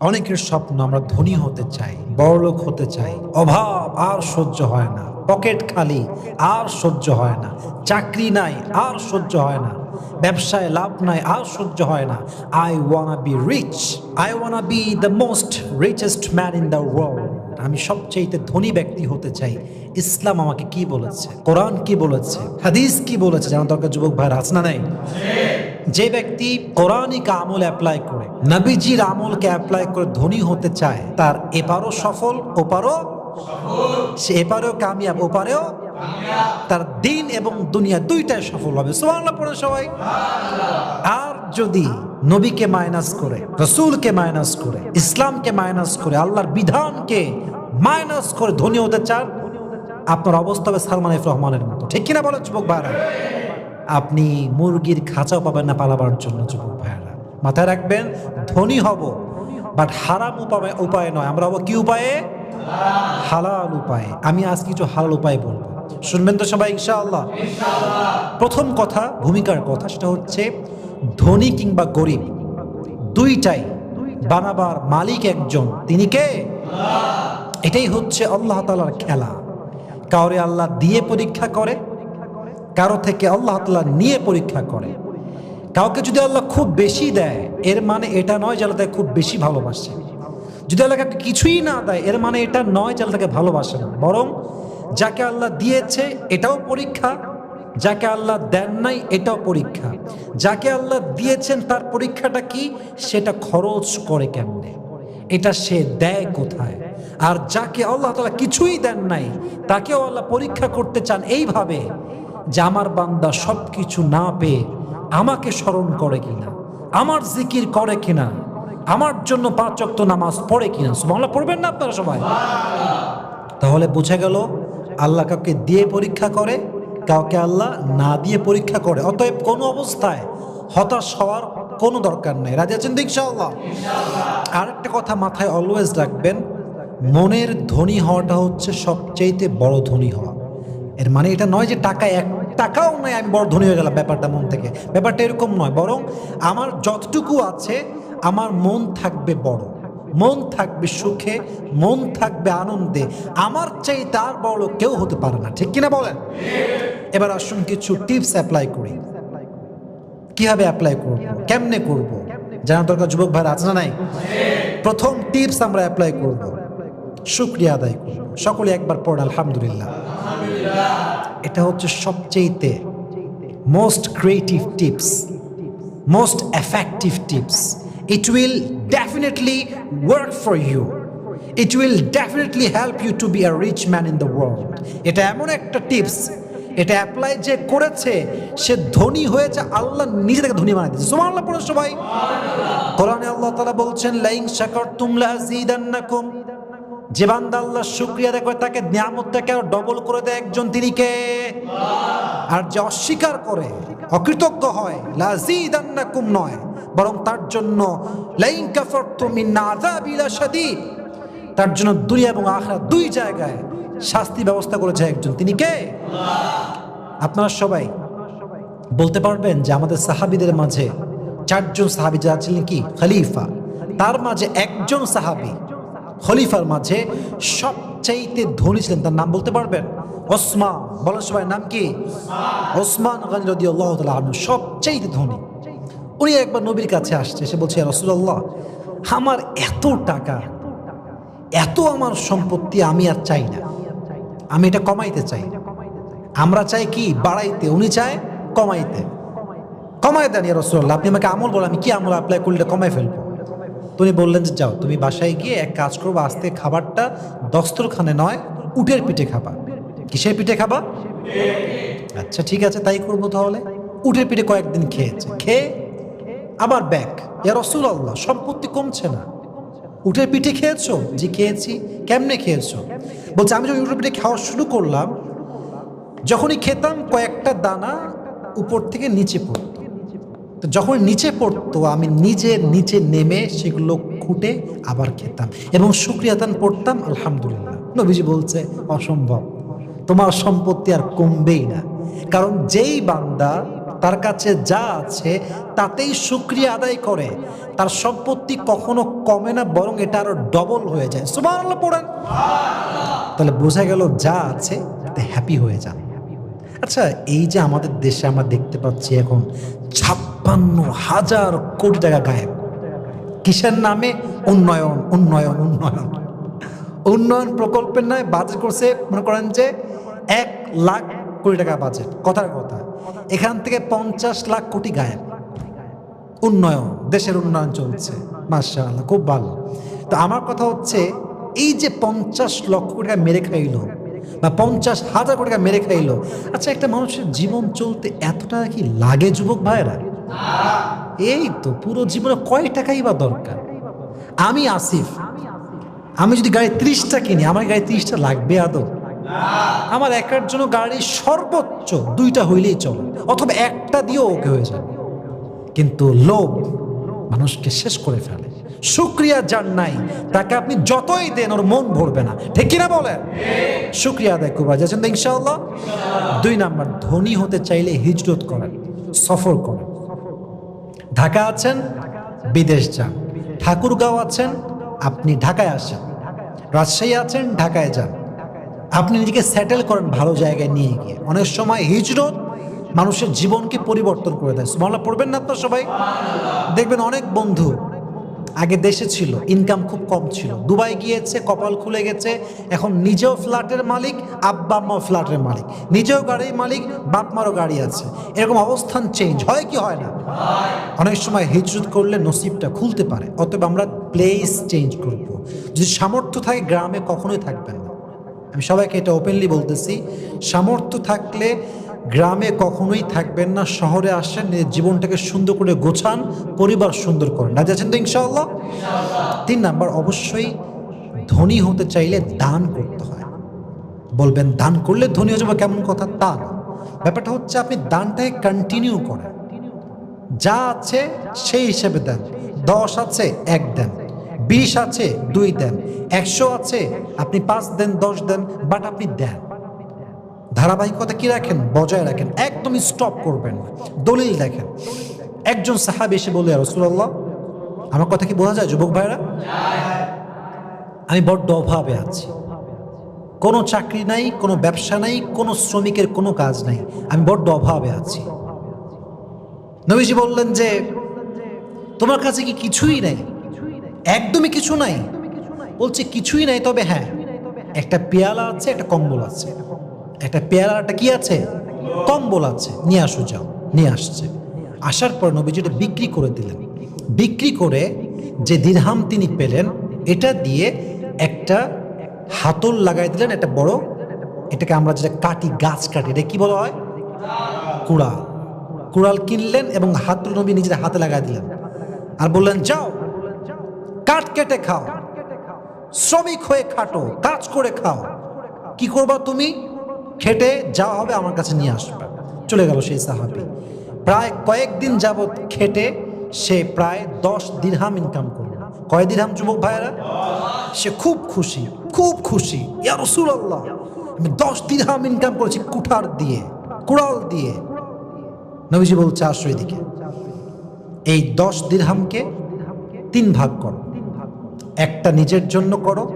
অনেকের স্বপ্ন আমরা ধনী হতে চাই, বড়লোক হতে চাই। অভাব আর সহ্য হয় না। পকেট খালি আর সহ্য হয় না। চাকরি নাই আর সহ্য হয় না। ব্যবসায় লাভ নাই আর সহ্য হয় না। I wanna be rich I wanna be the most richest man in the world আমি সবচেয়ে ধনী ব্যক্তি হতে চাই। ইসলাম আমাকে কি বলেছে? কোরআন কি বলেছে? হাদিস কি বলেছে? জানা দরকার যুবক ভাই আছে না নাই? যে ব্যক্তি কোরআনিক আমল অ্যাপ্লাই করে, নবীজির আমলকে অ্যাপ্লাই করে ধনী হতে চায়, তার এপারও সফল, ওপারও সে এপারেও কামিয়াব, ওপারেও তার দিন এবং দুনিয়া দুইটাই সফল হবে। সুবহানাল্লাহ পড়ে সবাই। আর যদি নবীকে মাইনাস করে, রসুলকে মাইনাস করে, ইসলামকে মাইনাস করে, আল্লাহর বিধানকে মাইনাস করে ধনী হতে চান, আপনার অবস্থা হবে সালমান রহমানের মতো। ঠিক কিনা বলে যুবক ভাইরা আপনি মুরগির খাঁচাও পাবেন না পালাবার জন্য যুবক ভাইয়েরা। মাথায় রাখবেন ধনী হব বাট হারাম উপায় উপায় নয়। আমরা হব কি উপায়ে? হালাল উপায়ে। আমি আজ কিছু হালাল উপায় বলব। শুনবেন তো সবাই ইনশাআল্লাহ? প্রথম কথা ভূমিকার কথা সেটা হচ্ছে ধনী কিংবা গরিব দুইটাই বানাবার মালিক একজন। তিনি কে? এটাই হচ্ছে আল্লাহ তালার খেলা। কাউরে আল্লাহ দিয়ে পরীক্ষা করে কারও থেকে আল্লাহ তালা নিয়ে পরীক্ষা করে। কাউকে যদি আল্লাহ খুব বেশি দেয়, এর মানে এটা নয় যে আল্লাহ তাকে খুব বেশি ভালোবাসে। যদি আল্লাহ কিছুই না দেয়, এর মানে এটা নয় যে আল্লাহ তাকে ভালোবাসে না। বরং যাকে আল্লাহ দিয়েছে, এটাও পরীক্ষা। যাকে আল্লাহ দেন নাই, এটাও পরীক্ষা। যাকে আল্লাহ দিয়েছেন, তার পরীক্ষাটা কি? সেটা খরচ করে কেমনে? এটা সে দেয় কোথায়? আর যাকে আল্লাহ তালা কিছুই দেন নাই, তাকেও আল্লাহ পরীক্ষা করতে চান এইভাবে। যে আমার বান্দা সব কিছু না পেয়ে আমাকে স্মরণ করে কিনা? আমার জিকির করে কিনা? আমার জন্য পাঁচ অক্ত নামাজ পড়ে কিনা? বাংলা পড়বেন না আপনারা সবাই? তাহলে বুঝে গেল আল্লাহ কাউকে দিয়ে পরীক্ষা করে কাউকে আল্লাহ না দিয়ে পরীক্ষা করে। অতএব কোনো অবস্থায় হতাশ হওয়ার কোনো দরকার নেই। রাজি আছেন ইনশাআল্লাহ? আরেকটা কথা মাথায় অলওয়েজ রাখবেন মনের ধনী হওয়াটা হচ্ছে সবচেয়েতে বড় ধনী হওয়া। এর মানে এটা নয় যে টাকা এক টাকাও নয়, আমি বড় ধনী হয়ে গেলাম ব্যাপারটা মন থেকে। ব্যাপারটা এরকম নয়, বরং আমার যতটুকু আছে, আমার মন থাকবে বড়। মন থাকবে সুখে, মন থাকবে আনন্দে। আমার চাই তার বড় কেউ হতে পারে না, ঠিক কিনা বলেন? এবার আসুন কিছু টিপস অ্যাপ্লাই করি। কীভাবে অ্যাপ্লাই করব? কেমনে করব? জানার দরকার যুবক ভাই আছে না নাই? প্রথম টিপস আমরা অ্যাপ্লাই করব। শুক্রিয়া আদায় করব। সকলে একবার পড়, আলহামদুলিল্লাহ। এটা হচ্ছে সবচেয়েতে most creative tips most effective tips it will definitely work for you it will definitely help you to be a rich man in the world এটা এমন একটা টিপস এটা অ্যাপ্লাই যে করেছে, সে ধনী হয়েছে, আল্লাহ নিজে থেকে ধনী বানাই দিয়েছে। আল্লাহ পড়ো সবাই। কোরআনে আল্লাহ তালা বলছেন লাইং শাকারতুম লাযিদান্নাকুম যে বান্দা আল্লাহ শুকরিয়া করে, তাকে নিয়ামতটাকে আরও ডবল করে দেয় একজন তিনি কে? আর যে অস্বীকার করে, অকৃতজ্ঞ হয় লাযিদান্নাকুম নয়, বরং তার জন্য, লাইন কাফারতুম মিন আযাবি লাশাদীদ তার জন্য দুনিয়া এবং আখরা দুই জায়গায় শাস্তি ব্যবস্থা করেছে একজন তিনি কে? আপনারা সবাই বলতে পারবেন যে আমাদের সাহাবিদের মাঝে চারজন সাহাবি যারা ছিলেন কি? খলিফা। তার মাঝে একজন সাহাবি খলিফার মাঝে সবচাইতে ধনী ছিলেন, তার নাম বলতে পারবেন? ওসমান। বলেন সবাই, নাম কি? ওসমান গনি রদি আল্লাহ সবচাইতে ধনী। উনি একবার নবীর কাছে আসছে, সে বলছে রসুল্লাহ আমার এত টাকা, এত আমার সম্পত্তি আমি আর চাই না। আমি এটা কমাইতে চাই। আমরা চাই কি? বাড়াইতে। উনি চায় কমাইতে। কমাই দেন রসুল্লাহ আপনি আমাকে আমল বলেন, আমি কি আমল অ্যাপ্লাই করলে কমাই ফেলব? তুমি বললেন যে, যাও, তুমি বাসায় গিয়ে এক কাজ করব আস্তে খাবারটা দস্তরখানে নয়, উটের পিঠে খাবা। কিসের পিঠে খাবা? আচ্ছা ঠিক আছে, তাই করব তাহলে। উটের পিঠে কয়েকদিন খেয়েছে। খেয়ে আবার ব্যাক। ইয়া রসুল আল্লাহ সম্পত্তি কমছে না। উটের পিঠে খেয়েছো? জি, খেয়েছি। কেমনে খেয়েছো? বলছে, আমি যখন উটের পিঠে খাওয়া শুরু করলাম, যখনই খেতাম কয়েকটা দানা উপর থেকে নিচে পড়তো। তো যখন নিচে পড়তো, আমি নিজে নিচে নেমে সেগুলো খুঁটে আবার খেতাম। এবং শুক্রিয়াতান পড়তাম আলহামদুলিল্লাহ। নবীজি বলছে, অসম্ভব। তোমার সম্পত্তি আর কমবেই না। কারণ যেই বান্দা তার কাছে যা আছে, তাতেই সুক্রিয়া আদায় করে। তার সম্পত্তি কখনো কমে না, বরং এটা আরও ডবল হয়ে যায়। সুবাহ পড়েন। তাহলে বোঝা গেল যা আছে, তাতে হ্যাপি হয়ে যান। আচ্ছা এই যে আমাদের দেশে আমরা দেখতে পাচ্ছি এখন ছাপ্পান্ন হাজার কোটি টাকা গায়েব। কিসের নামে? উন্নয়ন উন্নয়ন উন্নয়ন। উন্নয়ন প্রকল্পের নয় বাজেট করছে, মনে করেন যে এক লাখ কোটি টাকা বাজেট, কথার কথা। এখান থেকে পঞ্চাশ লাখ কোটি গায়েব। উন্নয়ন, দেশের উন্নয়ন চলছে। মার্শাল্লাহ খুব ভালো। তো আমার কথা হচ্ছে, এই যে পঞ্চাশ লক্ষ কোটি টাকা মেরে খাইলো বা পঞ্চাশ হাজার কোটি টাকা মেরে খাইলো আচ্ছা একটা মানুষের জীবন চলতে এত টাকা কি লাগে যুবক ভাইরা এই তো, পুরো জীবনে কয় টাকাই বা দরকার? আমি আসিফ। আমি যদি গাড়ি ত্রিশটা কিনি, আমার গাড়ি ত্রিশটা লাগবে আদৌ? আমার একার জন্য গাড়ি সর্বোচ্চ দুইটা হইলেই চলে, অথবা একটা দিয়েও ওকে হয়ে যাবে কিন্তু লোভ মানুষকে শেষ করে ফেলে। শুক্রিয়া যার নাই। তাকে আপনি যতই দেন, ওর মন ভরবে না। ঠিক কিনা বলেন? শুক্রিয়া আদায় করবা। যাচ্ছেন তো ইনশাআল্লাহ? দুই নাম্বার, ধনী হতে চাইলে হিজরত করেন, সফর করেন। ঢাকা আছেন, বিদেশ যান। ঠাকুরগাঁও আছেন, আপনি ঢাকায় আসেন। রাজশাহী আছেন, ঢাকায় যান। আপনি নিজেকে সেটেল করেন ভালো জায়গায় নিয়ে গিয়ে। অনেক সময় হিজরত মানুষের জীবনকে পরিবর্তন করে দেয়। মহলা পড়বেন না আপনার সবাই? দেখবেন অনেক বন্ধু আগে দেশে ছিল ইনকাম খুব কম ছিল। দুবাই গিয়েছে, কপাল খুলে গেছে, এখন নিজেও ফ্ল্যাটের মালিক আব্বা আম্মাও ফ্ল্যাটের মালিক। নিজেও গাড়ির মালিক, বাপমারও গাড়ি আছে। এরকম অবস্থান চেঞ্জ হয় কি হয় না? অনেক সময় হিজরত করলে নসিবটা খুলতে পারে, অতএব আমরা প্লেস চেঞ্জ করব। যদি সামর্থ্য থাকে, গ্রামে কখনোই থাকবেন না। আমি সবাইকে এটা ওপেনলি বলতেছি, সামর্থ্য থাকলে গ্রামে কখনোই থাকবেন না, শহরে আসেন জীবনটাকে সুন্দর করে গোছান, পরিবার সুন্দর করেন। রাজি আছেন তো ইনশাআল্লাহ? তিন নাম্বার, অবশ্যই ধনী হতে চাইলে দান করতে হয়। বলবেন, দান করলে ধনী হয়ে যাবে? কেমন কথা? তা না। ব্যাপারটা হচ্ছে, আপনি দানটাকে কন্টিনিউ করেন। যা আছে, সেই হিসেবে দেন। দশ আছে, এক দেন। বিশ আছে, দুই দেন। একশো আছে, আপনি পাঁচ দেন, দশ দেন বাট আপনি দেন। ধারাবাহিকতা কি রাখেন? বজায় রাখেন। একদমই স্টপ করবেন। দলিল দেখেন। একজন সাহাব এসে বলে রসুল্লাহ আমার কথা কি বোঝা যায়, যুবক ভাইরা? আমি বড্ড অভাবে আছি। কোনো চাকরি নাই, কোনো ব্যবসা নাই, কোনো শ্রমিকের কোনো কাজ নাই। আমি বড্ড অভাবে আছি। নবীজি বললেন যে, তোমার কাছে কি কিছুই নাই? একদমই কিছু নাই। বলছে, কিছুই নাই, তবে হ্যাঁ একটা পেয়ালা আছে, একটা কম্বল আছে। একটা পেয়ালা একটা কি আছে? কম্বল আছে। নিয়ে আসো, যাও। নিয়ে আসছে। আসার পর নবীজি এটা বিক্রি করে দিলেন। বিক্রি করে যে দিরহাম তিনি পেলেন, এটা দিয়ে একটা হাতল লাগাই দিলেন, একটা বড়, এটাকে আমরা যেটা কাটি গাছ কাটি এটা কি বলা হয়? কুড়াল। কুড়াল কিনলেন এবং হাতুল নবী নিজের হাতে লাগাই দিলেন। আর বললেন, যাও, কাঠ কেটে খাও। শ্রমিক হয়ে খাটো, কাজ করে খাও। কি করবা তুমি? খেটে যা হবে আমার কাছে নিয়ে আসবে। চলে গেল সেই সাহাবি। প্রায় কয়েকদিন যাবৎ খেটে সে প্রায় দশ দিরহাম ইনকাম করল। কয় দিরহাম যুবক ভাইয়েরা? সে খুব খুশি খুব খুশি। ইয়া রসুল আল্লাহ আমি দশ দিরহাম ইনকাম করেছি কুঠার দিয়ে, কুড়াল দিয়ে। নবীজি বলছে, আসো এদিকে। এই দশ দিরহামকে তিন ভাগ করো। একটা নিজের জন্য করো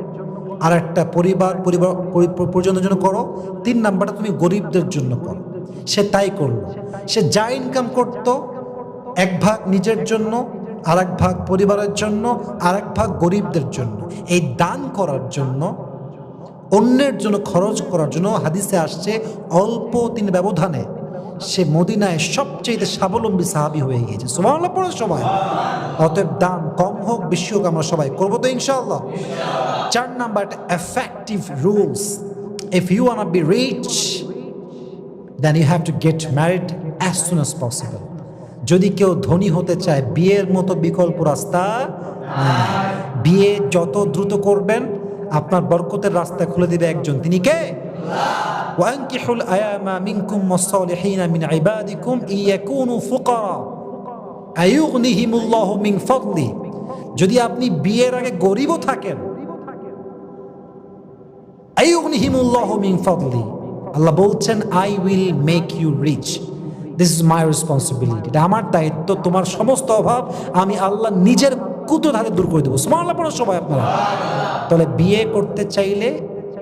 আর একটা পরিবার পরিবার, পরি- পরিজনের জন্য করো। তিন নাম্বারটা তুমি গরিবদের জন্য করো। সে তাই করল। সে যা ইনকাম করতো, এক ভাগ নিজের জন্য আর এক ভাগ পরিবারের জন্য আর এক ভাগ গরিবদের জন্য। এই দান করার জন্য, অন্যের জন্য খরচ করার জন্য হাদিসে আসছে, অল্প তিনি ব্যবধানে সে মদিনায় সবচেয়ে স্বাবলম্বী সাহাবি হয়ে গিয়েছে। পড়ে সবাই। অতএব দান কম হোক, বেশি হোক আমরা সবাই করব তো ইনশাআল্লাহ। চার number effective rules if you wanna be rich then you have to get married as soon as possible যদি কেউ ধনী হতে চায়, বিয়ের মতো বিকল্প রাস্তা বিয়ে যত দ্রুত করবেন, আপনার বরকতের রাস্তা খুলে দিবে একজন। তিনি কে? ওয়াঙ্কিহুল আয়ামা মিনকুম মুসলিহিনা মিন ইবাদিকুম ইয়াকুনু ফুকারা আয়ুগনিহিমুল্লাহু মিন ফদলি যদি আপনি বিয়ের আগে গরিবও থাকেন আয়ুগনিহিমুল্লাহু মিন ফদলি আল্লাহ বলছেন I will make you rich this is my responsibility এটা আমার দায়িত্ব, তোমার সমস্ত অভাব আমি আল্লাহ নিজের কুতুর ধারে দূর করে দেবো। সুমান আল্লাহ পড়ার সবাই আপনারা। তাহলে বিয়ে করতে চাইলে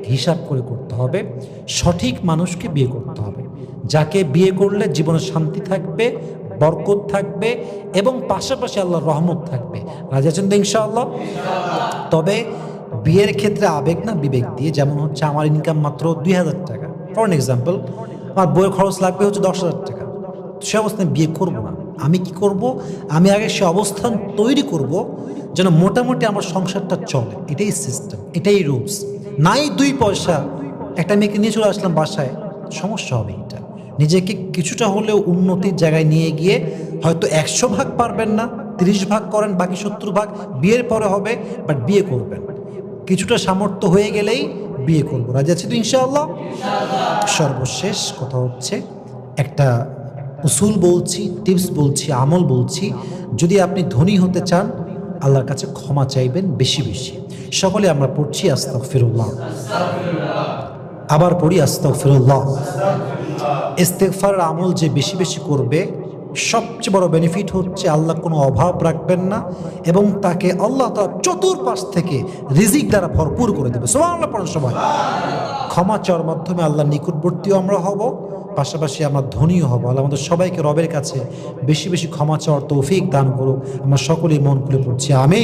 হিসাব করে করতে হবে সঠিক মানুষকে বিয়ে করতে হবে। যাকে বিয়ে করলে জীবনে শান্তি থাকবে বরকত থাকবে এবং পাশাপাশি আল্লাহর রহমত থাকবে। রাজা তো ইনশাআল্লাহ? তবে বিয়ের ক্ষেত্রে আবেগ না বিবেক দিয়ে যেমন হচ্ছে আমার ইনকাম মাত্র দুই হাজার টাকা। ফর এক্সাম্পল আমার বইয়ের খরচ লাগবে হচ্ছে দশ হাজার টাকা। সে অবস্থায় বিয়ে করব না। আমি কি করব? আমি আগে সে অবস্থান তৈরি করব যেন মোটামুটি আমার সংসারটা চলে। এটাই সিস্টেম এটাই রুলস নাই দুই পয়সা। একটা মেয়েকে নিয়ে চলে আসলাম বাসায়। সমস্যা হবে এটা। নিজেকে কিছুটা হলেও উন্নতির জায়গায় নিয়ে গিয়ে হয়তো একশো ভাগ পারবেন না তিরিশ ভাগ করেন বাকি সত্তর ভাগ বিয়ের পরে হবে বাট বিয়ে করবেন। কিছুটা সামর্থ্য হয়ে গেলেই বিয়ে করব। রাজি আছি তো ইনশাআল্লাহ। সর্বশেষ কথা হচ্ছে একটা উসুল বলছি টিপস বলছি আমল বলছি যদি আপনি ধনী হতে চান আল্লাহর কাছে ক্ষমা চাইবেন বেশি বেশি। সকলে আমরা পড়ছি আস্তাক ফিরুল্লাহ আবার পড়ি আস্তাক ফিরুল্লাহ ইস্তেকফারের আমল যে বেশি বেশি করবে, সবচেয়ে বড় বেনিফিট হচ্ছে আল্লাহ কোনো অভাব রাখবেন না এবং তাকে আল্লাহ তার চতুর্পাশ থেকে রিজিক দ্বারা ভরপুর করে দেবে। আল্লাহ পড়েন সবাই। ক্ষমা চাওয়ার মাধ্যমে আল্লাহ নিকটবর্তীও আমরা হব, পাশাপাশি আমরা ধনীও হব। আল্লাহ আমাদের সবাইকে রবের কাছে বেশি বেশি ক্ষমা চাওয়ার তৌফিক দান করুক। আমরা সকলেই মন খুলে পড়ছি আমি